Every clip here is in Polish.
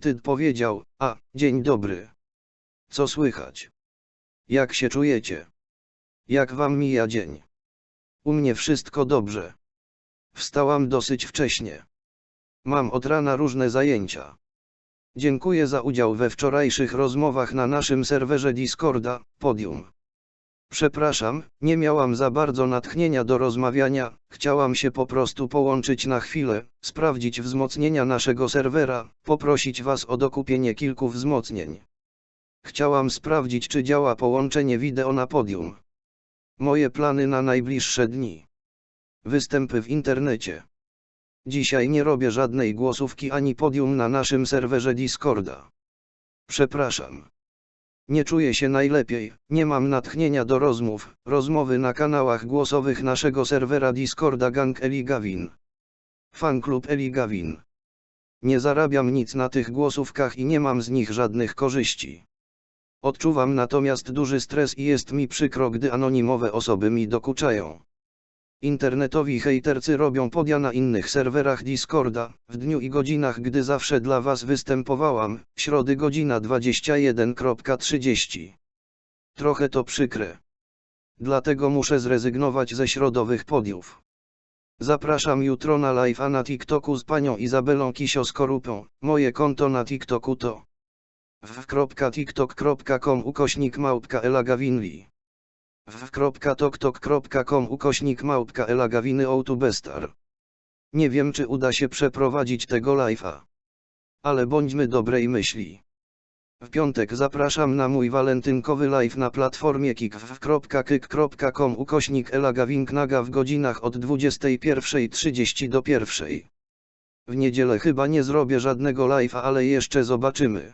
Ty powiedział, a, dzień dobry. Co słychać? Jak się czujecie? Jak wam mija dzień? U mnie wszystko dobrze. Wstałam dosyć wcześnie. Mam od rana różne zajęcia. Dziękuję za udział we wczorajszych rozmowach na naszym serwerze Discorda, Podium. Przepraszam, nie miałam za bardzo natchnienia do rozmawiania, chciałam się po prostu połączyć na chwilę, sprawdzić wzmocnienia naszego serwera, poprosić Was o dokupienie kilku wzmocnień. Chciałam sprawdzić czy działa połączenie wideo na podium. Moje plany na najbliższe dni. Występy w internecie. Dzisiaj nie robię żadnej głosówki ani podium na naszym serwerze Discorda. Przepraszam. Nie czuję się najlepiej, nie mam natchnienia do rozmów, rozmowy na kanałach głosowych naszego serwera Discorda Gang Eli Gavin. Fanklub Eli Gavin. Nie zarabiam nic na tych głosówkach i nie mam z nich żadnych korzyści. Odczuwam natomiast duży stres i jest mi przykro, gdy anonimowe osoby mi dokuczają. Internetowi hejtercy robią podia na innych serwerach Discorda, w dniu i godzinach gdy zawsze dla was występowałam, środy godzina 21.30. Trochę to przykre. Dlatego muszę zrezygnować ze środowych podiów. Zapraszam jutro na live'a na TikToku z panią Izabelą Kisio-Skorupą, moje konto na TikToku to w.tiktok.com ukośnik małpka elagawinli w.toktok.com ukośnik małpka elagawiny outubestar Nie wiem czy uda się przeprowadzić tego live'a. Ale bądźmy dobrej myśli. W piątek zapraszam na mój walentynkowy live na platformie kik.kyk.com ukośnik elagawinknaga w godzinach od 21.30 do 1.00. W niedzielę chyba nie zrobię żadnego live'a ale jeszcze zobaczymy.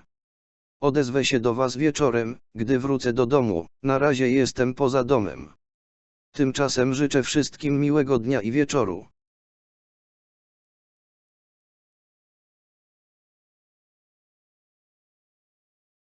Odezwę się do Was wieczorem, gdy wrócę do domu, na razie jestem poza domem. Tymczasem życzę wszystkim miłego dnia i wieczoru.